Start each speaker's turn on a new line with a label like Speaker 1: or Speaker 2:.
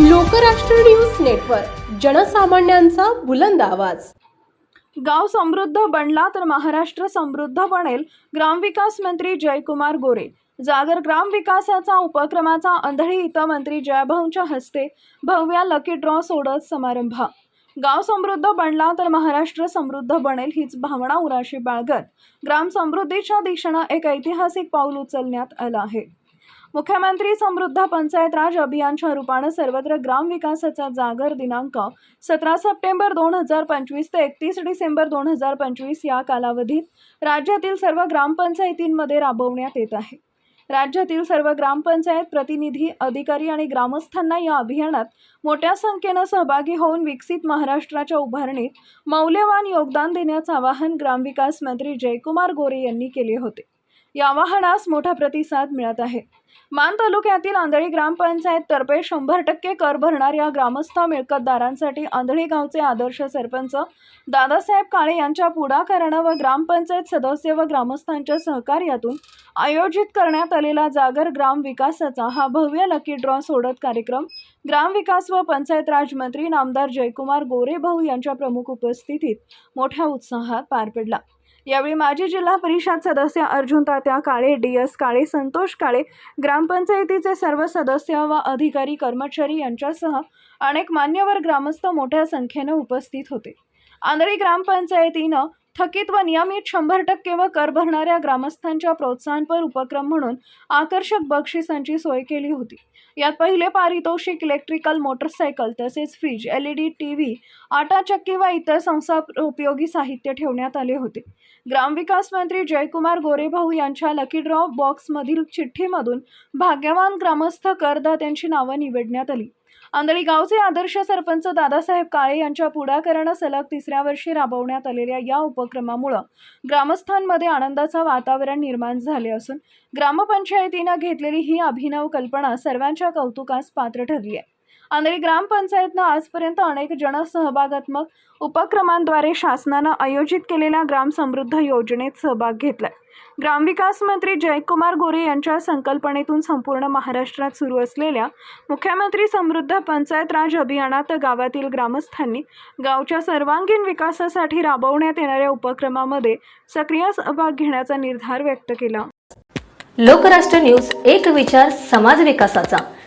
Speaker 1: Lokrashtra news network जनसामान्यांचा बुलंद आवाज.
Speaker 2: गाव समृद्ध बनला तर महाराष्ट्र समृद्ध बनेल ग्रामविकास मंत्री जयकुमार गोरे. जागर ग्राम विकासाचा उपक्रमाचा अंधळी इथं मंत्री जयभाऊंच्या हस्ते भव्य लकी ड्रॉ सोडत समारंभ. गाव समृद्ध बनला तर महाराष्ट्र समृद्ध बनेल हीच भावना उराशी बाळगत. ग्राम समृद्धीच्या दिशेनं एक ऐतिहासिक पाऊल उचलण्यात आलं आहे. मुख्यमंत्री समृद्ध पंचायत राज अभियानच्या रूपानं सर्वत्र ग्रामविकासाचा जागर दिनांक सतरा सप्टेंबर दोन हजार पंचवीस ते एकतीस डिसेंबर दोन हजार पंचवीस या कालावधीत राज्यातील सर्व ग्रामपंचायतींमध्ये राबवण्यात येत आहे. राज्यातील सर्व ग्रामपंचायत प्रतिनिधी अधिकारी आणि ग्रामस्थांना या अभियानात मोठ्या संख्येनं सहभागी होऊन विकसित महाराष्ट्राच्या उभारणीत मौल्यवान योगदान देण्याचं आवाहन ग्रामविकास मंत्री जयकुमार गोरे यांनी केले होते. या आवाहनास मोठा प्रतिसाद मिळत आहे. मान तालुक्यातील आंधळी ग्रामपंचायत तर्फे शंभर टक्के कर भरणाऱ्या ग्रामस्थ मिळकतदारांसाठी आंधळी गावचे आदर्श सरपंच दादासाहेब काळे यांच्या पुढाकारानं व ग्रामपंचायत सदस्य व ग्रामस्थांच्या सहकार्यातून आयोजित करण्यात आलेला जागर ग्राम विकासाचा हा भव्य लकी ड्रॉ सोडत कार्यक्रम ग्रामविकास व पंचायत राज मंत्री नामदार जयकुमार गोरे भाऊ यांच्या प्रमुख उपस्थितीत मोठ्या उत्साहात पार पडला. यावेळी माजी जिल्हा परिषद सदस्य अर्जुन तात्या काळे डी एस काळे संतोष काळे ग्रामपंचायतीचे सर्व सदस्य व अधिकारी कर्मचारी यांच्यासह अनेक मान्यवर ग्रामस्थ मोठ्या संख्येनं उपस्थित होते. आंधळी ग्रामपंचायतीनं थकीत व नियमित शंभर टक्के व कर भरणाऱ्या ग्रामस्थांच्या प्रोत्साहनपर उपक्रम म्हणून आकर्षक बक्षिसांची सोय केली होती. यात पहिले पारितोषिक इलेक्ट्रिकल मोटरसायकल तसेच fridge L E D T V आटा चक्की व इतर संस्था उपयोगी साहित्य ठेवण्यात आले होते. ग्रामविकास मंत्री जयकुमार गोरेभाऊ यांच्या लकी ड्रॉ बॉक्समधील चिठ्ठीमधून भाग्यवान ग्रामस्थ करदात्यांची नावं निवडण्यात आली. आंधळी गावचे आदर्श सरपंच दादासाहेब काळे यांच्या पुढाकारानं सलग तिसऱ्या वर्षी राबवण्यात आलेल्या या उपक्रमामुळं ग्रामस्थांमध्ये आनंदाचं वातावरण निर्माण झाले असून ग्रामपंचायतीनं घेतलेली ही अभिनव कल्पना सर्वांच्या कौतुकास पात्र ठरली आहे आंधळी ग्रामपंचायतनं आजपर्यंत अनेक जनसहभागात्मक उपक्रमांद्वारे शासनानं आयोजित केलेल्या ग्राम समृद्ध योजनेत सहभाग घेतलाय. ग्रामविकास मंत्री जयकुमार गोरे यांच्या संकल्पनेतून संपूर्ण महाराष्ट्रात सुरू असलेल्या मुख्यमंत्री समृद्ध पंचायत राज अभियानात गावातील ग्रामस्थांनी गावच्या सर्वांगीण विकासासाठी राबवण्यात येणाऱ्या उपक्रमामध्ये सक्रिय सहभाग घेण्याचा निर्धार व्यक्त केला.
Speaker 3: लोकराष्ट्र न्यूज एक विचार समाज विकासाचा.